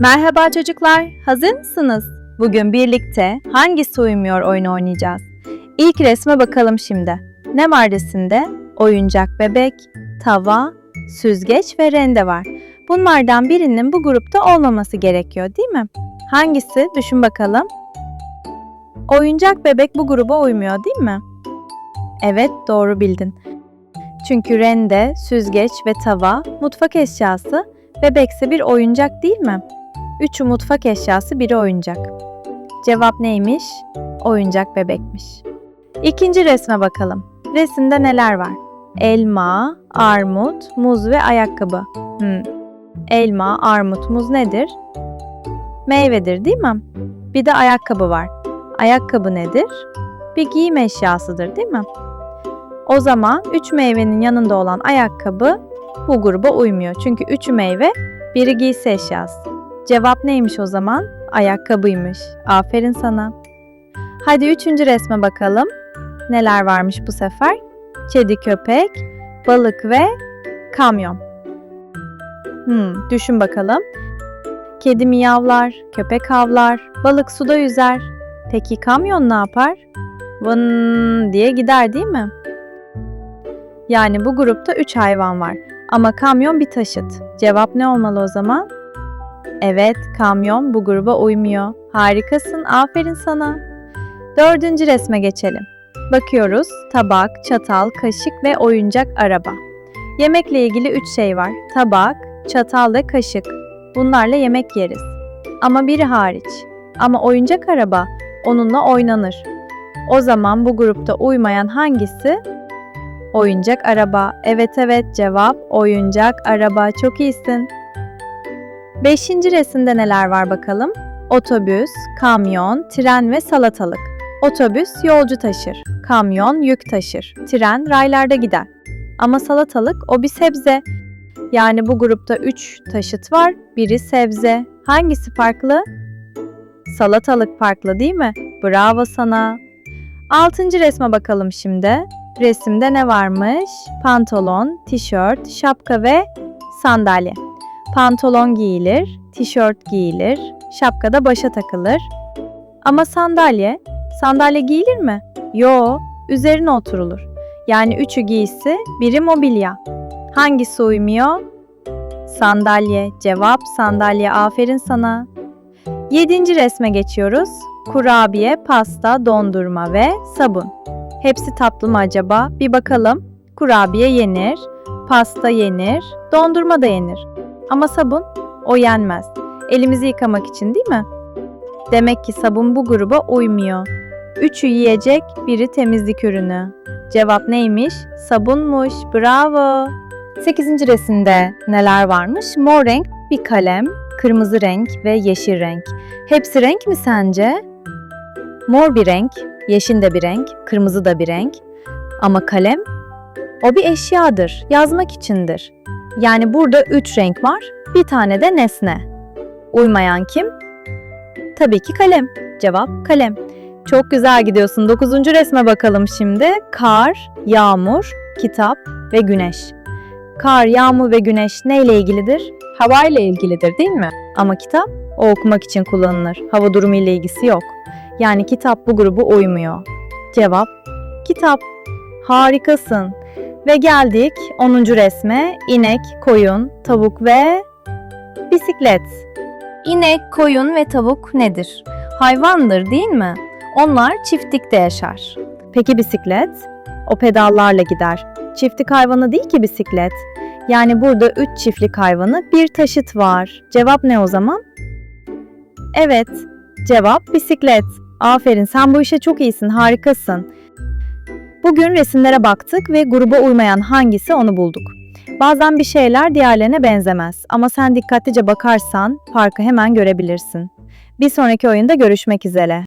Merhaba çocuklar, hazır mısınız? Bugün birlikte hangisi uymuyor oyunu oynayacağız. İlk resme bakalım şimdi. Ne var resimde? Oyuncak bebek, tava, süzgeç ve rende var. Bunlardan birinin bu grupta olmaması gerekiyor değil mi? Hangisi? Düşün bakalım. Oyuncak bebek bu gruba uymuyor değil mi? Evet, doğru bildin. Çünkü rende, süzgeç ve tava mutfak eşyası, bebekse bir oyuncak değil mi? Üçü mutfak eşyası, biri oyuncak. Cevap neymiş? Oyuncak bebekmiş. İkinci resme bakalım. Resimde neler var? Elma, armut, muz ve ayakkabı. Hmm. Elma, armut, muz nedir? Meyvedir değil mi? Bir de ayakkabı var. Ayakkabı nedir? Bir giyim eşyasıdır değil mi? O zaman üç meyvenin yanında olan ayakkabı bu gruba uymuyor. Çünkü üçü meyve, biri giysi eşyası. Cevap neymiş o zaman? Ayakkabıymış. Aferin sana. Hadi üçüncü resme bakalım. Neler varmış bu sefer? Kedi, köpek, balık ve kamyon. Hmm, düşün bakalım. Kedi miyavlar, köpek havlar, balık suda yüzer. Peki kamyon ne yapar? Vın diye gider değil mi? Yani bu grupta 3 hayvan var. Ama kamyon bir taşıt. Cevap ne olmalı o zaman? Evet, kamyon bu gruba uymuyor. Harikasın, aferin sana. Dördüncü resme geçelim. Bakıyoruz, tabak, çatal, kaşık ve oyuncak araba. Yemekle ilgili üç şey var. Tabak, çatal ve kaşık. Bunlarla yemek yeriz. Ama biri hariç. Ama oyuncak araba, onunla oynanır. O zaman bu grupta uymayan hangisi? Oyuncak araba. Evet evet cevap oyuncak araba. Çok iyisin. Beşinci resimde neler var bakalım? Otobüs, kamyon, tren ve salatalık. Otobüs yolcu taşır, kamyon yük taşır, tren raylarda gider. Ama salatalık o bir sebze. Yani bu grupta 3 taşıt var, biri sebze. Hangisi farklı? Salatalık farklı değil mi? Bravo sana. Altıncı resme bakalım şimdi. Resimde ne varmış? Pantolon, tişört, şapka ve sandalye. Pantolon giyilir, tişört giyilir, şapka da başa takılır. Ama sandalye, sandalye giyilir mi? Yo, üzerine oturulur. Yani üçü giysi, biri mobilya. Hangisi uymuyor? Sandalye. Cevap sandalye. Aferin sana. Yedinci resme geçiyoruz. Kurabiye, pasta, dondurma ve sabun. Hepsi tatlı mı acaba? Bir bakalım. Kurabiye yenir, pasta yenir, dondurma da yenir. Ama sabun o yenmez. Elimizi yıkamak için değil mi? Demek ki sabun bu gruba uymuyor. Üçü yiyecek, biri temizlik ürünü. Cevap neymiş? Sabunmuş. Bravo. 8. resimde neler varmış? Mor renk bir kalem, kırmızı renk ve yeşil renk. Hepsi renk mi sence? Mor bir renk, yeşil de bir renk, kırmızı da bir renk. Ama kalem o bir eşyadır, yazmak içindir. Yani burada üç renk var, bir tane de nesne. Uymayan kim? Tabii ki kalem. Cevap kalem. Çok güzel gidiyorsun. Dokuzuncu resme bakalım şimdi. Kar, yağmur, kitap ve güneş. Kar, yağmur ve güneş neyle ilgilidir? Havayla ilgilidir değil mi? Ama kitap o okumak için kullanılır. Hava durumu ile ilgisi yok. Yani kitap bu grubu uymuyor. Cevap kitap. Harikasın. Ve geldik 10. resme. İnek, koyun, tavuk ve bisiklet. İnek, koyun ve tavuk nedir? Hayvandır değil mi? Onlar çiftlikte yaşar. Peki bisiklet? O pedallarla gider. Çiftlik hayvanı değil ki bisiklet. Yani burada üç çiftlik hayvanı bir taşıt var. Cevap ne o zaman? Evet, cevap bisiklet. Aferin sen bu işe çok iyisin, harikasın. Bugün resimlere baktık ve gruba uymayan hangisi onu bulduk. Bazen bir şeyler diğerlerine benzemez ama sen dikkatlice bakarsan farkı hemen görebilirsin. Bir sonraki oyunda görüşmek üzere.